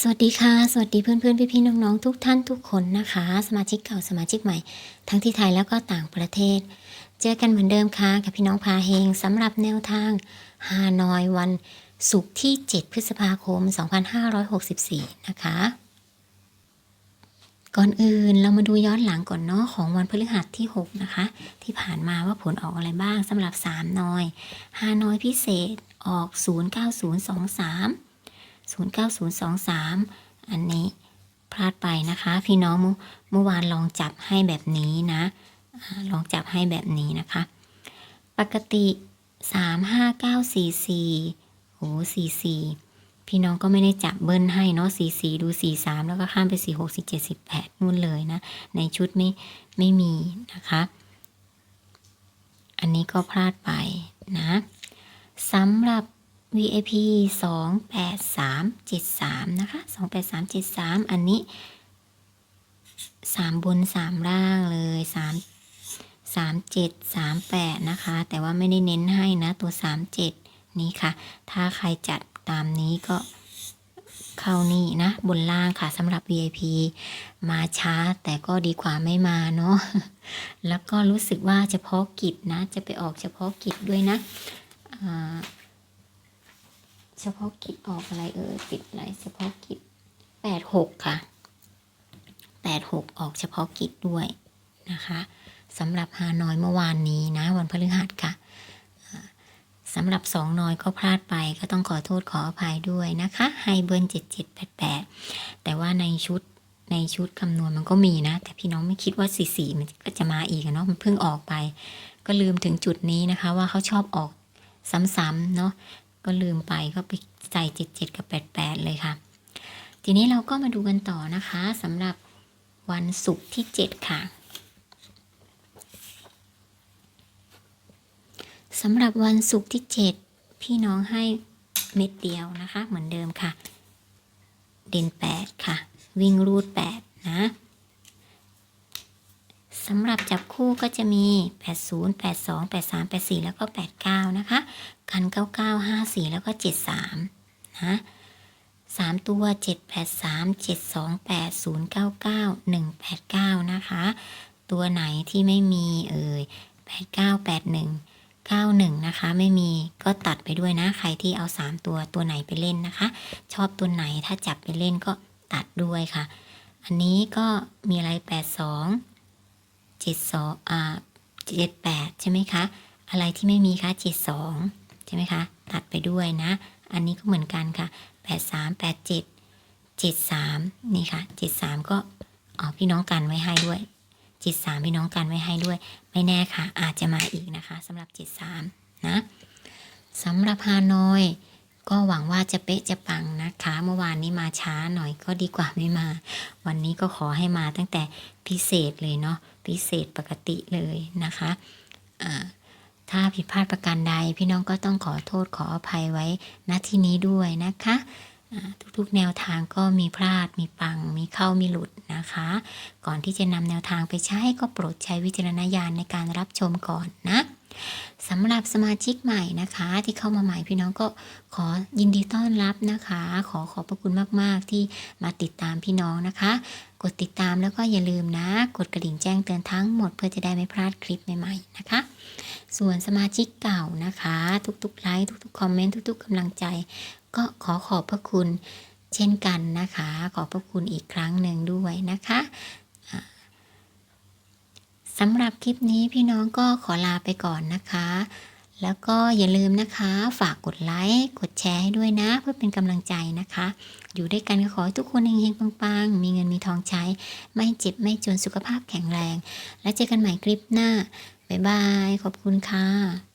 สวัสดีค่ะ สวัสดีเพื่อนเพื่อนพี่พี่ๆน้องๆ ทุกท่านทุกคนนะคะ สมาชิกเก่าสมาชิกใหม่ ทั้งที่ไทยแล้วก็ต่างประเทศ เจอกันเหมือนเดิมค่ะ กับพี่น้องพาเฮงสำหรับแนวทางฮานอยวันศุกร์ที่ 7 พฤษภาคม 2564 นะคะ ก่อนอื่นเรามาดูย้อนหลังก่อนเนาะของวันพฤหัสที่ 6 นะคะ ที่ผ่านมาว่าผลออกอะไรบ้างสำหรับ 3 นอยฮานอยพิเศษออก 09023 09023 อันนี้พลาดไปนะคะ พี่น้องเมื่อวานลองจับให้แบบนี้นะลองจับให้แบบนี้นะคะ ปกติ 35944โอ้44 พี่น้องก็ไม่ได้จับเบิ้ลให้เนาะ44 ดู 43 แล้วก็ข้ามไป 46 47 18นู่นเลยนะ ในชุดไม่ไม่มีนะคะ อันนี้ก็พลาดไปนะสำหรับ VIP 28373 นะคะ 28373 อันนี้ 3 บน 3 ล่างเลย 3 37 38 นะคะ แต่ว่าไม่ได้เน้นให้นะ ตัว 37 นี้ค่ะ ถ้าใครจัดตามนี้ก็เข้านี่นะ บนล่างค่ะสำหรับ VIP มาช้าแต่ก็ดีกว่าไม่มาเนาะ แล้วก็รู้สึกว่าเฉพาะกิจนะ จะไปออกเฉพาะกิจด้วยนะอ่า เฉพาะกิจออกอะไรเอ่ยปิดอะไรเฉพาะกิจแปดหกค่ะแปดหกออกเฉพาะกิจด้วยนะคะสำหรับฮานอยเมื่อวานนี้นะวันพฤหัสค่ะสำหรับสองนอยก็พลาดไปก็ต้องขอโทษขออภัยด้วยนะคะไฮเบิร์นเจ็ดเจ็ดแปดแปดแต่ว่าในชุดในชุดคำนวณมันก็มีนะ แต่พี่น้องไม่คิดว่าสี่สี่มันก็จะมาอีกเนาะมันเพิ่งออกไป ก็ลืมถึงจุดนี้นะคะ ว่าเขาชอบออกซ้ำๆเนาะ ก็ลืมไปก็ไปใส่7 7กับ 88 เลยค่ะ ทีนี้เราก็มาดูกันต่อนะคะสำหรับวันศุกร์ที่ 7 ค่ะสำหรับวันศุกร์ที่ 7 พี่น้องให้เม็ดเดียวนะคะ เหมือนเดิมค่ะ เด่น 8 ค่ะ วิ่งรูด 8 80 82 83 84 แล้วก็ 89 นะคะ กัน 99 54 แล้วก็ 73 นะสามตัว783 728 099 189นะคะ ตัวไหนที่ไม่มีเอ่ย89 81 91นะคะ ไม่มีก็ตัดไปด้วยนะ ใครที่เอา3ตัวตัวไหนไปเล่นนะคะ ชอบตัวไหนถ้าจับไปเล่นก็ตัดด้วยค่ะ อันนี้ก็มีอะไร82เจ็ดสองอ่า เจ็ดแปดใช่ไหมคะ อะไรที่ไม่มีคะเจ็ดสองใช่ไหมคะ ตัดไปด้วยนะ อันนี้ก็เหมือนกันค่ะแปดสามแปดเจ็ดเจ็ดสามนี่ค่ะเจ็ดสามก็อ๋อพี่น้องกันไว้ให้ด้วยเจ็ดสามพี่น้องกันไว้ให้ด้วย ไม่แน่ค่ะ อาจจะมาอีกนะคะสำหรับเจ็ดสามนะสำหรับฮานอย ก็หวังว่าจะเป๊ะจะปังนะคะ เมื่อวานนี้มาช้าหน่อยก็ดีกว่าไม่มา วันนี้ก็ขอให้มาตั้งแต่พิเศษเลยเนาะพิเศษปกติเลยนะคะอ่าถ้าผิดพลาดประการใดพี่น้องก็ต้องขอโทษขออภัยไว้ณที่นี้ด้วยนะคะทุกๆ แนวทางก็มีพลาดมีปังมีเข้ามีหลุดนะคะ ก่อนที่จะนำแนวทางไปใช้ก็โปรดใช้วิจารณญาณในการรับชมก่อนนะ สำหรับสมาชิกใหม่นะคะ ที่เข้ามาใหม่พี่น้องก็ขอยินดีต้อนรับนะคะ ขอขอบพระคุณมาก ๆ ที่มาติดตามพี่น้องนะคะ กดติดตามแล้วก็อย่าลืมนะ กดกระดิ่งแจ้งเตือนทั้งหมดเพื่อจะได้ไม่พลาดคลิปใหม่ๆนะคะ ส่วนสมาชิกเก่านะคะ ทุกๆไลค์ทุกๆคอมเมนต์ทุก ๆกำลังใจ ก็ขอขอบพระคุณเช่นกันนะคะ ขอบพระคุณอีกครั้งหนึ่งด้วยนะคะ สำหรับคลิปนี้พี่น้องก็ขอลาไปก่อนนะคะ แล้วก็อย่าลืมนะคะ ฝากกดไลค์ กดแชร์ให้ด้วยนะ เพื่อเป็นกำลังใจนะคะ อยู่ด้วยกันขอให้ทุกคนเฮงๆปังๆ มีเงินมีทองใช้ ไม่เจ็บไม่จนสุขภาพแข็งแรง แล้วเจอกันใหม่คลิปหน้า บ๊ายบาย ขอบคุณค่ะ